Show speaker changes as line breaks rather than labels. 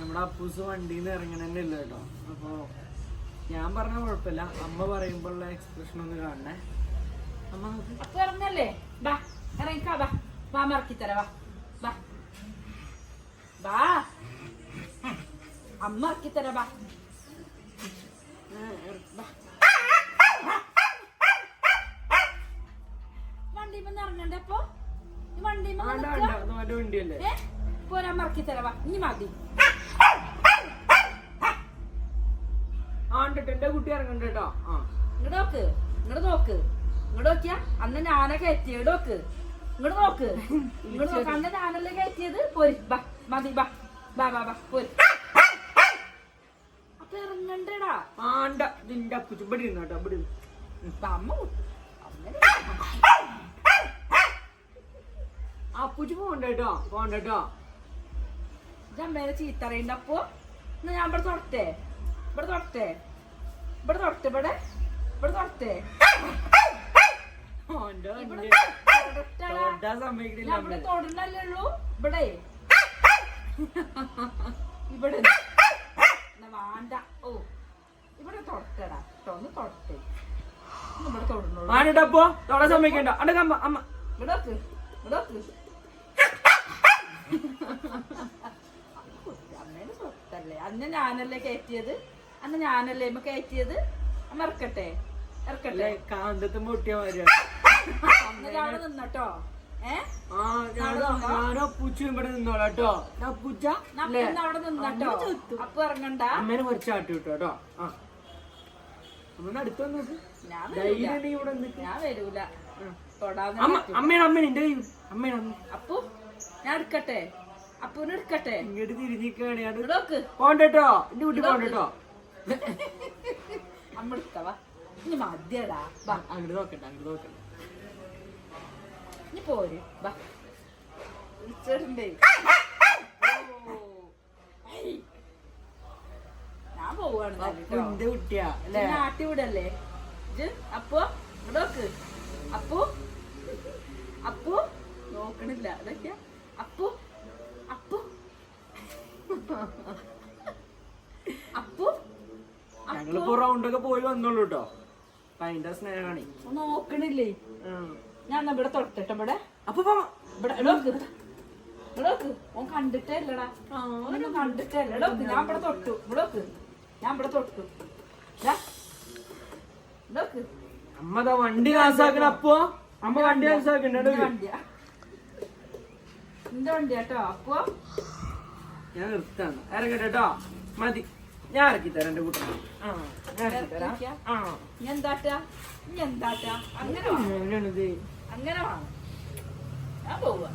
നമ്മുടെ അപ്പൂസ് വണ്ടിയിൽ നിന്ന് ഇറങ്ങണന്നെ ഇല്ല കേട്ടോ? അപ്പൊ ഞാൻ പറഞ്ഞ കുഴപ്പമില്ല. അമ്മ പറയുമ്പോഴുള്ള എക്സ്പ്രഷൻ ഒന്ന് കാണണേ. അമ്മ നോക്ക്.
അപ്പൊ ഇറങ്ങല്ലേ? ബാ ഇറങ്ങിക്കാ ബാ. വാ തരാ വാ. ബാ. ബാ. അമ്മ ഇറക്കി തരാ ബാ. വണ്ടിമ്മ ഇറങ്ങണ്ടേ അപ്പൊ? ഈ വണ്ടിമ്മ
മറക്കി
തരാ പോരാ വാ. ഇനി മതി.
ഉണ്ട് എന്റെ കുട്ടി ഇറങ്ങണ്ട കേട്ടോ. ആ.
ഇങ്ങോട്ട് നോക്ക് ഇങ്ങട് നോക്ക്. ഇങ്ങട് നോക്കിയാ അന്ന് ഞാനൊക്കെ ഇങ്ങോട്ട് നോക്ക്. ഇങ്ങട് നോക്ക്. ഇങ്ങട് നോക്ക്. അന്ന് ഞാനല്ലേ കയറ്റിയത്? പോരി ബാ മതി ബാ ബാ ബാ ബാ പോരി. അപ്പൊ ഇറങ്ങണ്ടടാ.
ആണ്ട നിന്റെ അപ്പുച്ചു. ഇവിടെ ഇരുന്നു കേട്ടോ ഇവിടെ
അമ്മ
അപ്പുച്ചു പോണ്ട കേട്ടോ പോണ്ട കേട്ടോ.
ഇതമ്മേനെ അമ്മേനെ ചീത്ത അറിയണ്ട അപ്പൊ എന്നാ ഞാൻ ഇവിടെ തൊടട്ടെ ഇവിടെ തൊടട്ടെ ഇവിടെ തൊട്ട് ഇവിടെ. ഇവിടെ
ഓന്റെ
ഇവിടെ തൊടുന്നല്ലേ ഉള്ളൂ? ഇവിടെ. ഇവിടെ. വാണ്ട. ഓ ഇവിടെ തൊട്ടടാ ട്ടോ, ഒന്ന് ഒന്ന് ഇവിടെ തൊടുന്നുള്ളൂ
ആണ്ടിട്ട് അപ്പോ തൊടാൻ സമ്മതിക്കണ്ട. അണ്ടൊക്കെ അമ്മ അമ്മ.
ഇവിടെ ഇവിടെ അമ്മേടെ സ്വത്തല്ലേ അന്ന് ഞാനല്ലേ കയറ്റിയത്? അന്ന് ഞാനല്ലേ ഇമ്മ കയറ്റിയത്? അമ്മ ഇറക്കട്ടെ? ഇറക്കട്ടെ?
കാന്തത്ത് പൊട്ടിയ മാതിരി
അവിടെ നിന്നട്ടോ. അപ്പൊ ഇറങ്ങണ്ട.
അമ്മേനെ കുറച്ച് ആട്ടി വിട്ടോ കേട്ടോ. ആ. അമ്മ അടുത്ത് വന്നു
ഞാൻ വരൂല. ഞാൻ
അമ്മ എന്റെ അമ്മ
അപ്പു എടുക്കട്ടെ?
ഇങ്ങോട്ട് തിരിഞ്ഞിക്കാണ് പോണ്ടോ എന്റെ വീട്ടിൽ പോണ്ട കേട്ടോ
അമ്മ എടുക്കവാ ഇനി മതിയടാ വാ
അങ്ങോട്ട് അങ്ങോട്ട്
ഇനി പോര്. വാ വിളിച്ചിട്ടുണ്ടേ ഞാൻ പോവാണ്
കുട്ടിയാ
നാട്ടി വിടല്ലേ? അപ്പു നോക്ക്. അപ്പു അപ്പു നോക്കണില്ല. ഇതൊക്കെയാ അപ്പു അപ്പു. അപ്പു
ഞങ്ങളിപ്പോ റൗണ്ടൊക്കെ പോയി വന്നോളൂ കേട്ടോ അതിന്റെ സ്നേഹമാണ്
നോക്കണില്ലേ? ഞാൻ ഇവിടെ തൊട്ടിട്ട് ഇവിടെ?
അപ്പൊ.
ഇവിടെ നോക്ക് ഓൻ കണ്ടിട്ടേ ഇല്ലടാ. ഓനൊന്നും കണ്ടിട്ടേ ഇല്ല. ഞാൻ ഇവിടെ തൊട്ടു. ഇവിടെ ഞാൻ ഇവിടെ തൊട്ടു.
വണ്ടി കാസാക്കണ അപ്പോ? അമ്മ വണ്ടി കാസാക്കണ്ട
എന്റെ വണ്ടിയാ. എന്റെ വണ്ടിയാട്ടോ അപ്പൊ?
ഞാൻ നിർത്താണ്. ഇറങ്ങട്ടെ കേട്ടോ മതി. ഞാൻ ഇറക്കി തരാം എന്റെ കൂട്ടം
അങ്ങനെ അങ്ങനെ വാ. ഞാൻ പോവാ.